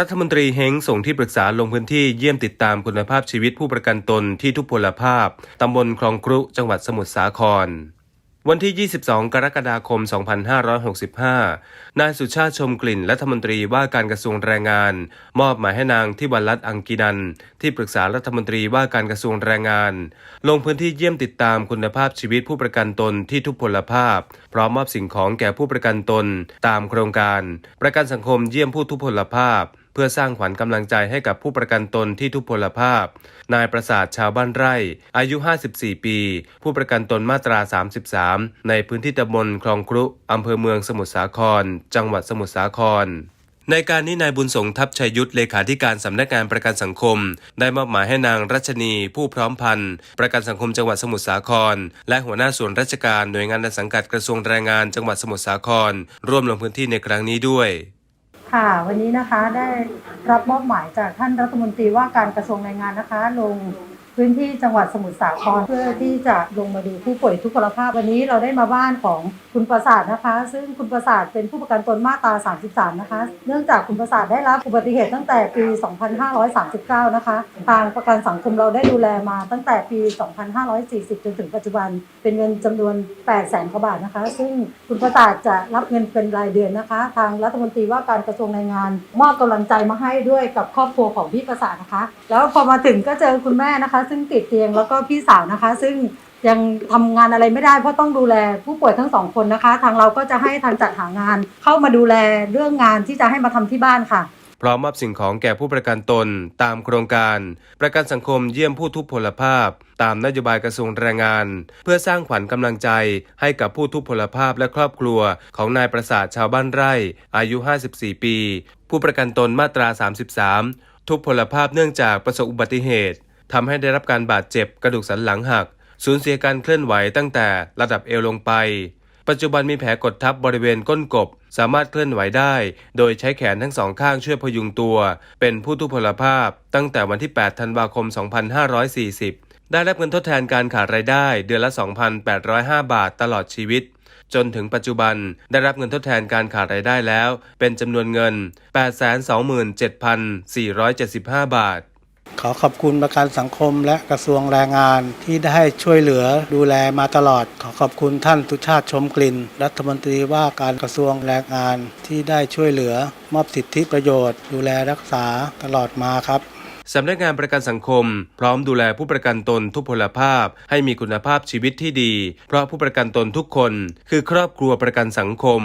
รัฐมนตรีเฮงส่งที่ปรึกษาลงพื้นที่เยี่ยมติดตามคุณภาพชีวิตผู้ประกันตนที่ทุพพลภาพ ตำบลคลองครุ จังหวัดสมุทรสาคร วันที่ 22 กรกฎาคม 2565 นายสุชาติชมกลิ่น รัฐมนตรีว่าการกระทรวงแรงงาน มอบหมายให้นางที่วันรัตอังกีนัน ที่ปรึกษารัฐมนตรีว่าการกระทรวงแรงงาน ลงพื้นที่เยี่ยมติดตามคุณภาพชีวิตผู้ประกันตนที่ทุพพลภาพ พร้อมมอบสิ่งของแก่ผู้ประกันตน ตามโครงการ ประกันสังคมเยี่ยมผู้ทุพพลภาพ พื่อสร้างขวัญกำลังใจให้กับผู้ประกันตนที่ทุพพลภาพ นายประสาทชาวบ้านไร่ อายุ 54 ปี ผู้ประกันตนมาตรา 33 ในพื้นที่ตำบลคลองครุอำเภอเมืองสมุทรสาคร จังหวัดสมุทรสาครในการนี้นายบุญสงทัพชัยยุทธเลขาธิการสำนักงานประกันสังคม ได้มอบหมายให้นางรัชนี ผู้พร้อมพันธ์ประกันสังคมจังหวัดสมุทรสาคร และหัวหน้าส่วนราชการหน่วยงานในสังกัดกระทรวงแรงงานจังหวัดสมุทรสาคร ร่วมลงพื้นที่ในครั้งนี้ด้วย ค่ะวันนี้นะคะได้รับมอบหมายจากท่านรัฐมนตรีว่าการกระทรวงแรงงานนะคะ ลง พื้นที่จังหวัดสมุทรสาครเพื่อที่จะลงมาดูผู้ป่วยทุกพลภาพวันนี้เราได้มาบ้านของคุณประสาทนะคะ ซึ่งคุณประสาทเป็นผู้ประกันตนมาตรา 33 นะคะ เนื่องจากคุณประสาทได้รับอุบัติเหตุตั้งแต่ปี 2539 นะคะ ทางประกันสังคมเราได้ดูแลมาตั้งแต่ปี 2540 จนถึงปัจจุบัน เป็นเงินจำนวน8แสนกว่าบาทนะคะ ซึ่งคุณประสาทจะรับเงินเป็นรายเดือนนะคะ ทางรัฐมนตรีว่าการกระทรวงแรงงาน มอบกำลังใจมาให้ด้วยกับครอบครัวของพี่ประสาทนะคะ แล้วพอมาถึงก็เจอคุณแม่นะคะซึ่งติดเตียงแล้วก็พี่สาวนะคะ ซึ่งยังทำงานอะไรไม่ได้เพราะต้องดูแลผู้ป่วยทั้งสองคนนะคะ ทางเราก็จะให้ทางจัดหางาน เข้ามาดูแลเรื่องงานที่จะให้มาทำที่บ้านค่ะพร้อมมอบสิ่งของแก่ผู้ประกันตนตามโครงการ ประกันสังคมเยี่ยมผู้ทุพพลภาพ ตามนโยบายกระทรวงแรงงาน เพื่อสร้างขวัญกำลังใจให้กับผู้ทุพพลภาพและครอบครัว ของนายประสาทชาวบ้านไร่ อายุ 54 ปี ผู้ประกันตนมาตรา 33 ทุพพลภาพเนื่องจากประสบอุบัติเหตุ ทำให้ได้รับการบาดเจ็บกระดูกสันหลังหัก สูญเสียการเคลื่อนไหวตั้งแต่ระดับเอวลงไป ปัจจุบันมีแผลกดทับบริเวณก้นกบ สามารถเคลื่อนไหวได้ โดยใช้แขนทั้งสองข้างช่วยพยุงตัว เป็นผู้ทุพพลภาพ ตั้งแต่วันที่ 8 ธันวาคม 2540 ได้รับเงินทดแทนการขาดรายได้ เดือนละ 2,805 บาทตลอดชีวิตจนถึงปัจจุบันได้รับเงินทดแทนการขาดรายได้แล้ว เป็นจำนวนเงิน 827,475 บาท ขอขอบคุณประกันสังคมและกระทรวงแรงงานที่ได้ช่วยเหลือดูแลมาตลอด ขอขอบคุณท่านสุชาติชมกลิ่น รัฐมนตรีว่าการกระทรวงแรงงานที่ได้ช่วยเหลือ มอบสิทธิประโยชน์ ดูแลรักษาตลอดมาครับสำนักงานประกันสังคม พร้อมดูแลผู้ประกันตนทุพพลภาพ ให้มีคุณภาพชีวิตที่ดี เพราะผู้ประกันตนทุกคน คือครอบครัวประกันสังคม